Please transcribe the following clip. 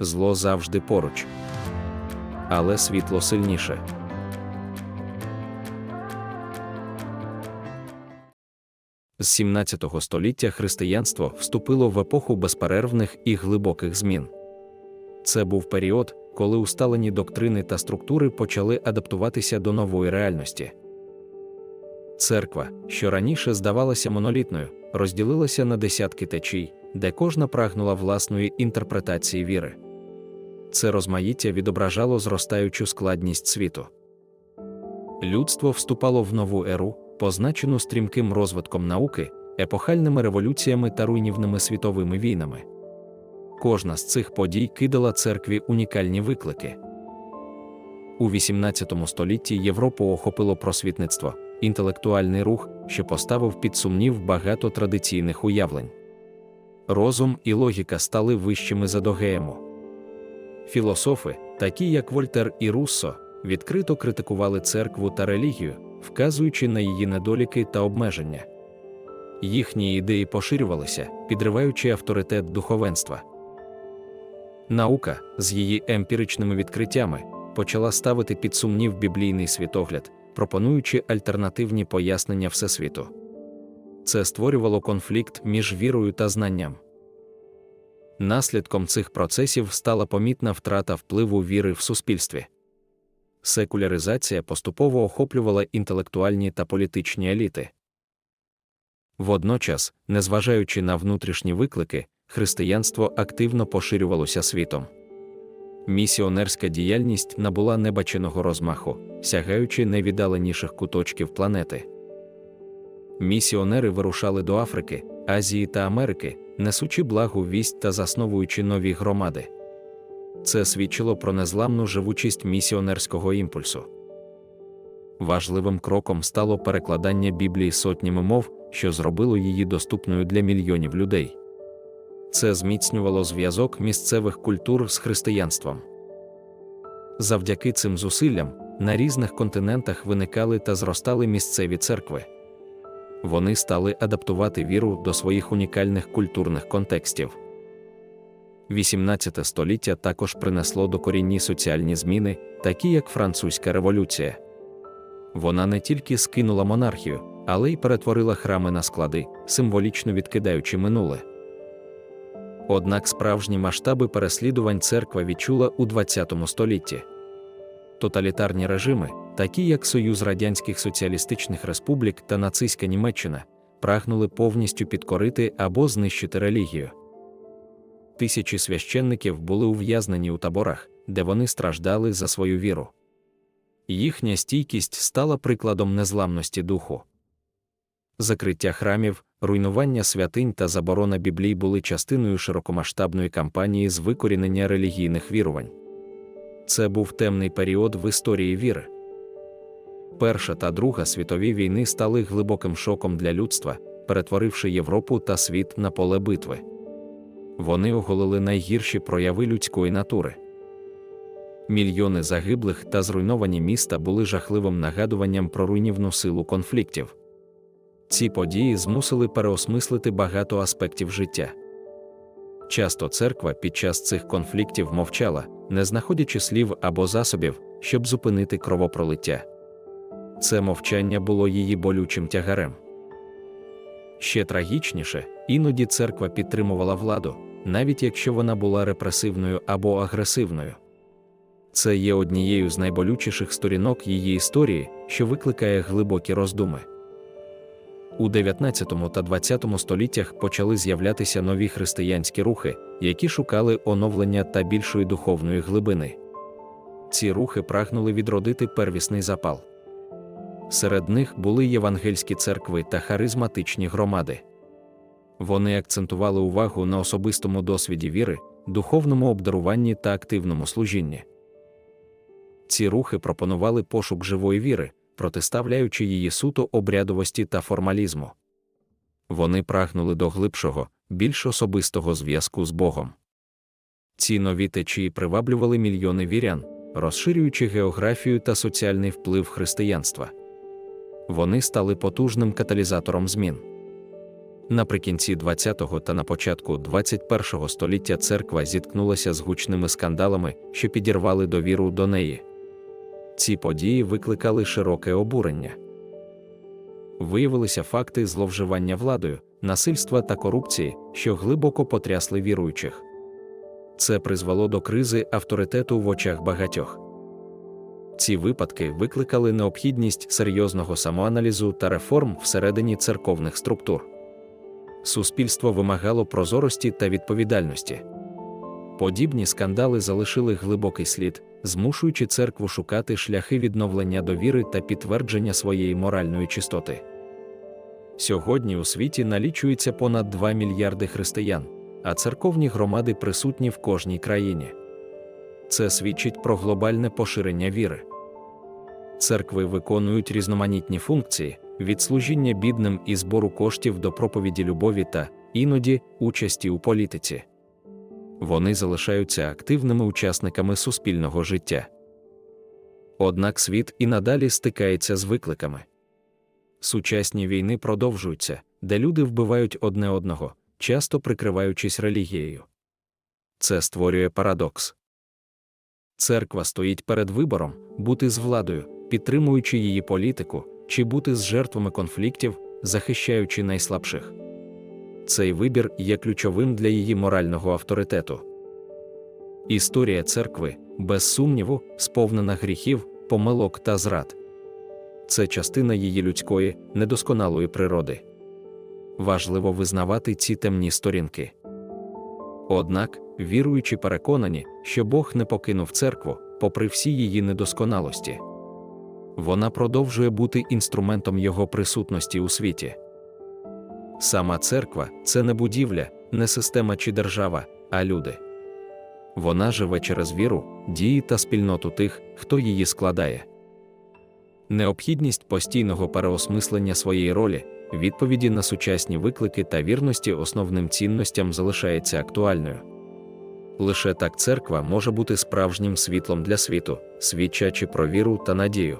Зло завжди поруч. Але світло сильніше. З 17 століття християнство вступило в епоху безперервних і глибоких змін. Це був період, коли усталені доктрини та структури почали адаптуватися до нової реальності. Церква, що раніше здавалася монолітною, розділилася на десятки течій, де кожна прагнула власної інтерпретації віри. Це розмаїття відображало зростаючу складність світу. Людство вступало в нову еру, позначену стрімким розвитком науки, епохальними революціями та руйнівними світовими війнами. Кожна з цих подій кидала церкві унікальні виклики. У XVIII столітті Європу охопило просвітництво, інтелектуальний рух, що поставив під сумнів багато традиційних уявлень. Розум і логіка стали вищими за догеєму. Філософи, такі як Вольтер і Руссо, відкрито критикували церкву та релігію, вказуючи на її недоліки та обмеження. Їхні ідеї поширювалися, підриваючи авторитет духовенства. Наука з її емпіричними відкриттями почала ставити під сумнів біблійний світогляд, пропонуючи альтернативні пояснення Всесвіту. Це створювало конфлікт між вірою та знанням. Наслідком цих процесів стала помітна втрата впливу віри в суспільстві. Секуляризація поступово охоплювала інтелектуальні та політичні еліти. Водночас, незважаючи на внутрішні виклики, християнство активно поширювалося світом. Місіонерська діяльність набула небаченого розмаху, сягаючи найвіддаленіших куточків планети. Місіонери вирушали до Африки, Азії та Америки, несучи благу вість та засновуючи нові громади. Це свідчило про незламну живучість місіонерського імпульсу. Важливим кроком стало перекладання Біблії сотнями мов, що зробило її доступною для мільйонів людей. Це зміцнювало зв'язок місцевих культур з християнством. Завдяки цим зусиллям на різних континентах виникали та зростали місцеві церкви. Вони стали адаптувати віру до своїх унікальних культурних контекстів. 18 століття також принесло докорінні соціальні зміни, такі як Французька революція. Вона не тільки скинула монархію, але й перетворила храми на склади, символічно відкидаючи минуле. Однак справжні масштаби переслідувань церква відчула у ХХ столітті. Тоталітарні режими, такі як Союз Радянських Соціалістичних Республік та нацистська Німеччина, прагнули повністю підкорити або знищити релігію. Тисячі священників були ув'язнені у таборах, де вони страждали за свою віру. Їхня стійкість стала прикладом незламності духу. Закриття храмів, руйнування святинь та заборона Біблій були частиною широкомасштабної кампанії з викорінення релігійних вірувань. Це був темний період в історії віри. Перша та Друга світові війни стали глибоким шоком для людства, перетворивши Європу та світ на поле битви. Вони оголили найгірші прояви людської натури. Мільйони загиблих та зруйновані міста були жахливим нагадуванням про руйнівну силу конфліктів. Ці події змусили переосмислити багато аспектів життя. Часто церква під час цих конфліктів мовчала, не знаходячи слів або засобів, щоб зупинити кровопролиття. Це мовчання було її болючим тягарем. Ще трагічніше, іноді церква підтримувала владу, навіть якщо вона була репресивною або агресивною. Це є однією з найболючіших сторінок її історії, що викликає глибокі роздуми. У 19 та 20 століттях почали з'являтися нові християнські рухи, які шукали оновлення та більшої духовної глибини. Ці рухи прагнули відродити первісний запал. Серед них були євангельські церкви та харизматичні громади. Вони акцентували увагу на особистому досвіді віри, духовному обдаруванні та активному служінні. Ці рухи пропонували пошук живої віри, протиставляючи її суто обрядовості та формалізму. Вони прагнули до глибшого, більш особистого зв'язку з Богом. Ці нові течії приваблювали мільйони вірян, розширюючи географію та соціальний вплив християнства. Вони стали потужним каталізатором змін. Наприкінці 20-го та на початку 21-го століття церква зіткнулася з гучними скандалами, що підірвали довіру до неї. Ці події викликали широке обурення. Виявилися факти зловживання владою, насильства та корупції, що глибоко потрясли віруючих. Це призвело до кризи авторитету в очах багатьох. Ці випадки викликали необхідність серйозного самоаналізу та реформ всередині церковних структур. Суспільство вимагало прозорості та відповідальності. Подібні скандали залишили глибокий слід, змушуючи церкву шукати шляхи відновлення довіри та підтвердження своєї моральної чистоти. Сьогодні у світі налічується понад 2 мільярди християн, а церковні громади присутні в кожній країні. Це свідчить про глобальне поширення віри. Церкви виконують різноманітні функції від служіння бідним і збору коштів до проповіді любові та іноді участі у політиці. Вони залишаються активними учасниками суспільного життя. Однак світ і надалі стикається з викликами. Сучасні війни продовжуються, де люди вбивають одне одного, часто прикриваючись релігією. Це створює парадокс. Церква стоїть перед вибором бути з владою, підтримуючи її політику, чи бути з жертвами конфліктів, захищаючи найслабших. Цей вибір є ключовим для її морального авторитету. Історія церкви, без сумніву, сповнена гріхів, помилок та зрад. Це частина її людської, недосконалої природи. Важливо визнавати ці темні сторінки. Однак, віруючі переконані, що Бог не покинув церкву, попри всі її недосконалості. Вона продовжує бути інструментом Його присутності у світі. Сама церква це не будівля, не система чи держава, а люди. Вона живе через віру, дії та спільноту тих, хто її складає. Необхідність постійного переосмислення своєї ролі, відповіді на сучасні виклики та вірності основним цінностям залишається актуальною. Лише так церква може бути справжнім світлом для світу, свідчачи про віру та надію.